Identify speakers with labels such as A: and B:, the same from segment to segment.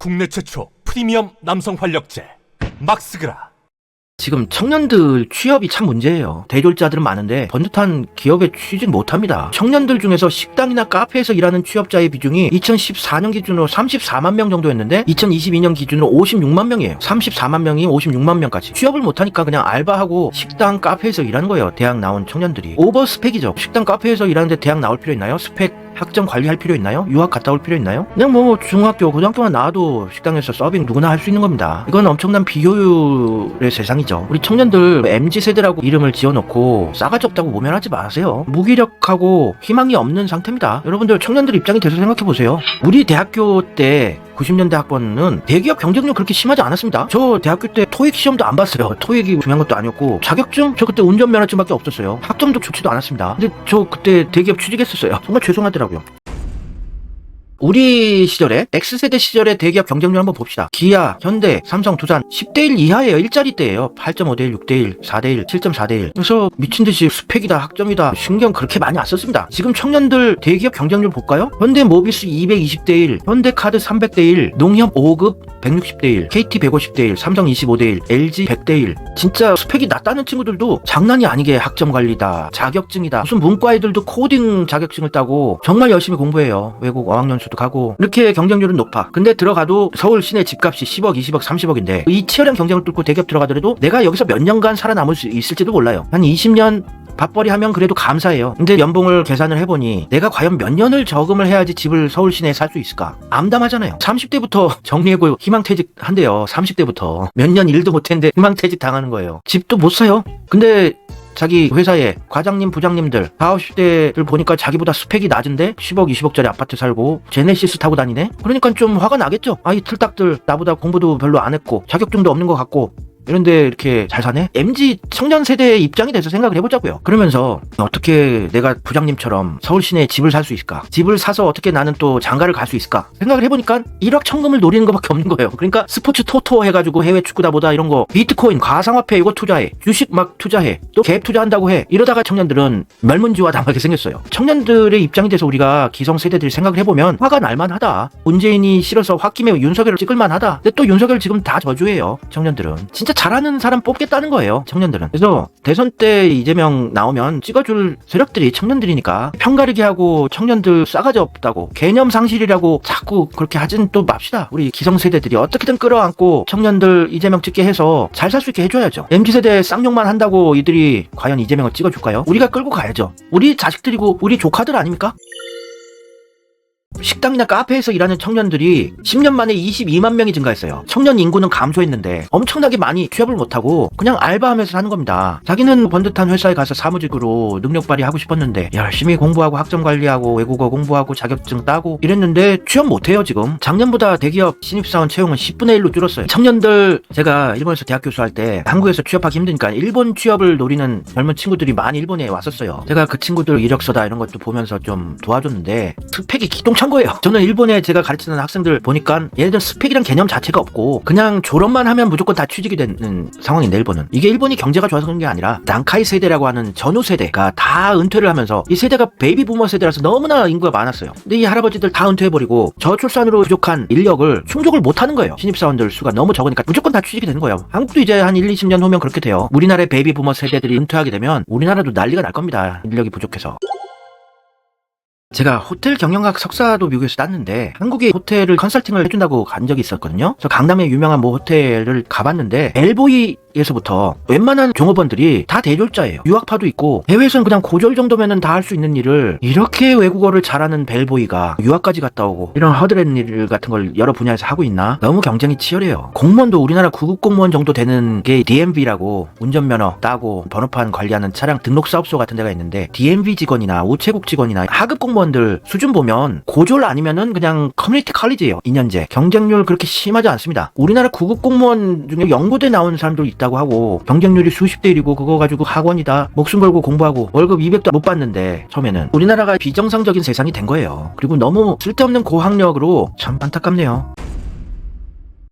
A: 국내 최초 프리미엄 남성 활력제 막스그라
B: 지금 청년들 취업이 참 문제예요. 대졸자들은 많은데 번듯한 기업에 취직 못합니다. 청년들 중에서 식당이나 카페에서 일하는 취업자의 비중이 2014년 기준으로 34만 명 정도였는데 2022년 기준으로 56만 명이에요. 34만 명이 56만 명까지. 취업을 못하니까 그냥 알바하고 식당, 카페에서 일하는 거예요. 대학 나온 청년들이. 오버 스펙이죠. 식당, 카페에서 일하는데 대학 나올 필요 있나요? 스펙 학점 관리할 필요 있나요? 유학 갔다 올 필요 있나요? 그냥 뭐 중학교, 고등학교만 나와도 식당에서 서빙 누구나 할 수 있는 겁니다. 이건 엄청난 비효율의 세상이죠. 우리 청년들 MZ 세대라고 이름을 지어놓고 싸가지 없다고 모면하지 마세요. 무기력하고 희망이 없는 상태입니다. 여러분들 청년들 입장이 돼서 생각해 보세요. 우리 대학교 때 90년대 학번은 대기업 경쟁률 그렇게 심하지 않았습니다. 저 대학교 때 토익 시험도 안 봤어요. 토익이 중요한 것도 아니었고 자격증 저 그때 운전면허증밖에 없었어요. 학점도 좋지도 않았습니다. 근데 저 그때 대기업 취직했었어요. 정말 죄송하더라고요. 우리 시절에 X세대 시절의 대기업 경쟁률 한번 봅시다. 기아, 현대, 삼성, 두산 10대1 이하예요. 일자리 때예요. 8.5대1, 6대1, 4대1, 7.4대1. 그래서 미친 듯이 스펙이다, 학점이다. 신경 그렇게 많이 안 썼습니다. 지금 청년들 대기업 경쟁률 볼까요? 현대 모비스 220대1, 현대 카드 300대1, 농협 5급 160대1, KT 150대1, 삼성 25대1, LG 100대1. 진짜 스펙이 낮다는 친구들도 장난이 아니게 학점 관리다, 자격증이다. 무슨 문과 애들도 코딩 자격증을 따고 정말 열심히 공부해요. 외국 어학연수 도 가고 이렇게 경쟁률은 높아. 근데 들어가도 서울 시내 집값이 10억, 20억, 30억인데 이 치열한 경쟁을 뚫고 대기업 들어가더라도 내가 여기서 몇 년간 살아남을 수 있을지도 몰라요. 한 20년 밥벌이 하면 그래도 감사해요. 근데 연봉을 계산을 해보니 내가 과연 몇 년을 저금을 해야지 집을 서울 시내에 살 수 있을까? 암담하잖아요. 30대부터 정리해고 희망퇴직 한대요. 30대부터. 몇 년 일도 못했는데 희망퇴직 당하는 거예요. 집도 못 사요. 근데 자기 회사에 과장님, 부장님들 40, 50대를 보니까 자기보다 스펙이 낮은데 10억, 20억짜리 아파트 살고 제네시스 타고 다니네? 그러니까 좀 화가 나겠죠? 아, 이 틀딱들 나보다 공부도 별로 안 했고 자격증도 없는 것 같고 이런 데 이렇게 잘 사네? MG 청년 세대의 입장이 돼서 생각을 해보자고요. 그러면서 어떻게 내가 부장님처럼 서울 시내에 집을 살 수 있을까? 집을 사서 어떻게 나는 또 장가를 갈 수 있을까? 생각을 해보니까 일확천금을 노리는 것밖에 없는 거예요. 그러니까 스포츠 토토 해가지고 해외 축구다 보다 이런 거 비트코인 가상화폐 이거 투자해 주식 막 투자해 또 갭 투자한다고 해 이러다가 청년들은 멸문지와 당하게 생겼어요. 청년들의 입장이 돼서 우리가 기성 세대들이 생각을 해보면 화가 날만하다. 문재인이 싫어서 홧김에 윤석열을 찍을만하다. 근데 또 윤석열 지금 다 저주해요. 청년들은 진짜 잘하는 사람 뽑겠다는 거예요. 청년들은. 그래서 대선 때 이재명 나오면 찍어줄 세력들이 청년들이니까 편가르기 하고 청년들 싸가지 없다고 개념 상실이라고 자꾸 그렇게 하진 또 맙시다. 우리 기성세대들이 어떻게든 끌어안고 청년들 이재명 찍게 해서 잘 살 수 있게 해줘야죠. MZ세대 쌍욕만 한다고 이들이 과연 이재명을 찍어줄까요? 우리가 끌고 가야죠. 우리 자식들이고 우리 조카들 아닙니까? 식당이나 카페에서 일하는 청년들이 10년 만에 22만 명이 증가했어요. 청년 인구는 감소했는데 엄청나게 많이 취업을 못하고 그냥 알바하면서 사는 겁니다. 자기는 번듯한 회사에 가서 사무직으로 능력 발휘하고 싶었는데 열심히 공부하고 학점 관리하고 외국어 공부하고 자격증 따고 이랬는데 취업 못해요 지금. 작년보다 대기업 신입사원 채용은 10분의 1로 줄었어요. 청년들 제가 일본에서 대학 교수할 때 한국에서 취업하기 힘드니까 일본 취업을 노리는 젊은 친구들이 많이 일본에 왔었어요. 제가 그 친구들 이력서다 이런 것도 보면서 좀 도와줬는데 스펙이 기똥 찬 거예요. 저는 일본에 제가 가르치는 학생들 보니까 얘네들 스펙이란 개념 자체가 없고 그냥 졸업만 하면 무조건 다 취직이 되는 상황인데 일본은 이게 일본이 경제가 좋아서 그런 게 아니라 난카이 세대라고 하는 전후 세대가 다 은퇴를 하면서 이 세대가 베이비 부머 세대라서 너무나 인구가 많았어요. 근데 이 할아버지들 다 은퇴해버리고 저출산으로 부족한 인력을 충족을 못하는 거예요. 신입사원들 수가 너무 적으니까 무조건 다 취직이 되는 거예요. 한국도 이제 한 1, 20년 후면 그렇게 돼요. 우리나라의 베이비 부머 세대들이 은퇴하게 되면 우리나라도 난리가 날 겁니다. 인력이 부족해서. 제가 호텔 경영학 석사도 미국에서 땄는데 한국에 호텔을 컨설팅을 해준다고 간 적이 있었거든요. 그래서 강남에 유명한 모 호텔을 가봤는데 엘보이 에서부터 웬만한 종업원들이 다 대졸자예요. 유학파도 있고 해외에서는 그냥 고졸 정도면은 다 할 수 있는 일을 이렇게 외국어를 잘하는 벨보이가 유학까지 갔다 오고 이런 허드렛 일 같은 걸 여러 분야에서 하고 있나? 너무 경쟁이 치열해요. 공무원도 우리나라 구급 공무원 정도 되는 게 DMV라고 운전면허 따고 번호판 관리하는 차량 등록 사업소 같은 데가 있는데 DMV 직원이나 우체국 직원이나 하급 공무원 들 수준 보면 고졸 아니면은 그냥 커뮤니티 칼리지예요. 2년제. 경쟁률 그렇게 심하지 않습니다. 우리나라 구급 공무원 중에 연고대 나온 사람도 있다고 하고 경쟁률이 수십 대 1이고 그거 가지고 학원이다. 목숨 걸고 공부하고 월급 200도 못 받는데 처음에는 우리나라가 비정상적인 세상이 된 거예요. 그리고 너무 쓸데없는 고학력으로 참 안타깝네요.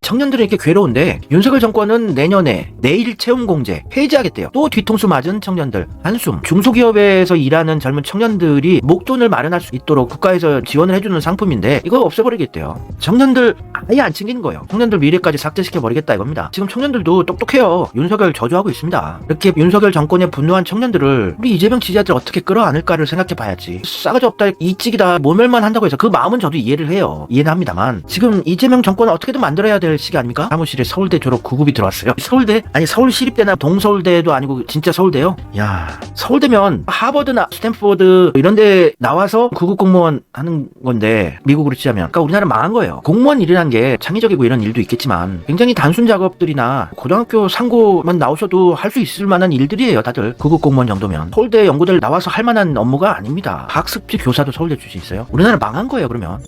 B: 청년들은 이렇게 괴로운데 윤석열 정권은 내년에 내일 채용 공제 폐지하겠대요. 또 뒤통수 맞은 청년들 한숨. 중소기업에서 일하는 젊은 청년들이 목돈을 마련할 수 있도록 국가에서 지원을 해주는 상품인데 이거 없애버리겠대요. 청년들 아예 안 챙기는 거예요. 청년들 미래까지 삭제시켜 버리겠다 이겁니다. 지금 청년들도 똑똑해요. 윤석열 저주하고 있습니다. 이렇게 윤석열 정권에 분노한 청년들을 우리 이재명 지지자들 어떻게 끌어안을까를 생각해 봐야지. 싸가지 없다, 이찍이다, 모멸만 한다고 해서 그 마음은 저도 이해를 해요. 이해는 합니다만 지금 이재명 정권을 어떻게든 만들어야 될 시기 아닙니까? 사무실에 서울대 졸업 9급이 들어왔어요. 서울대? 아니 서울시립대나 동서울대도 아니고 진짜 서울대요? 야 서울대면 하버드나 스탠포드 이런 데 나와서 9급 공무원 하는 건데 미국으로 치자면 그러니까 우리나라 망한 거예요. 공무원 일이라는 게 창의적이고 이런 일도 있겠지만 굉장히 단순 작업들이나 고등학교 상고만 나오셔도 할 수 있을 만한 일들이에요 다들 9급 공무원 정도면 서울대 연구대를 나와서 할 만한 업무가 아닙니다. 학습지 교사도 서울대 출신 있어요. 우리나라 망한 거예요 그러면.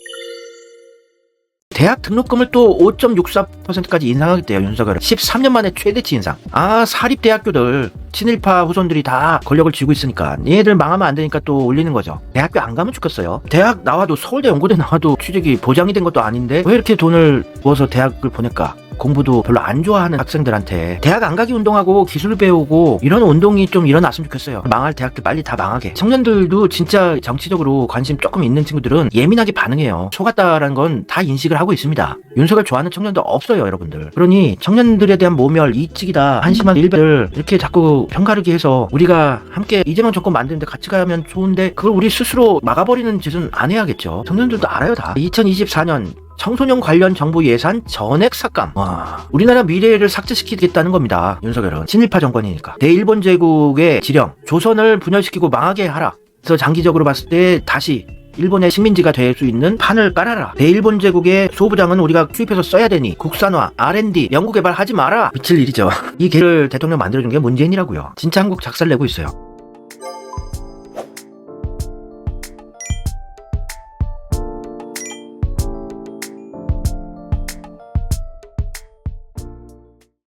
B: 대학 등록금을 또 5.64%까지 인상하겠대요, 윤석열은. 13년 만에 최대치 인상. 아, 사립대학교들, 친일파 후손들이 다 권력을 쥐고 있으니까, 얘들 망하면 안 되니까 또 올리는 거죠. 대학교 안 가면 죽겠어요. 대학 나와도, 서울대 연고대 나와도 취직이 보장이 된 것도 아닌데, 왜 이렇게 돈을 부어서 대학을 보낼까? 공부도 별로 안 좋아하는 학생들한테 대학 안 가기 운동하고 기술 배우고 이런 운동이 좀 일어났으면 좋겠어요. 망할 대학들 빨리 다 망하게. 청년들도 진짜 정치적으로 관심 조금 있는 친구들은 예민하게 반응해요. 속았다라는 건 다 인식을 하고 있습니다. 윤석열 좋아하는 청년도 없어요, 여러분들. 그러니 청년들에 대한 모멸, 이찍이다, 한심한 일배를 이렇게 자꾸 편가르기 해서 우리가 함께 이재명 정권 만드는데 같이 가면 좋은데 그걸 우리 스스로 막아버리는 짓은 안 해야겠죠. 청년들도 알아요, 다. 2024년 청소년 관련 정부 예산 전액 삭감. 와, 우리나라 미래를 삭제시키겠다는 겁니다. 윤석열은 친일파 정권이니까. 대일본 제국의 지령, 조선을 분열시키고 망하게 하라. 그래서 장기적으로 봤을 때 다시 일본의 식민지가 될 수 있는 판을 깔아라. 대일본 제국의 소부장은 우리가 수입해서 써야 되니 국산화, R&D, 연구 개발 하지 마라. 미칠 일이죠. 이 개를 대통령 만들어준 게 문재인이라고요. 진짜 한국 작살내고 있어요.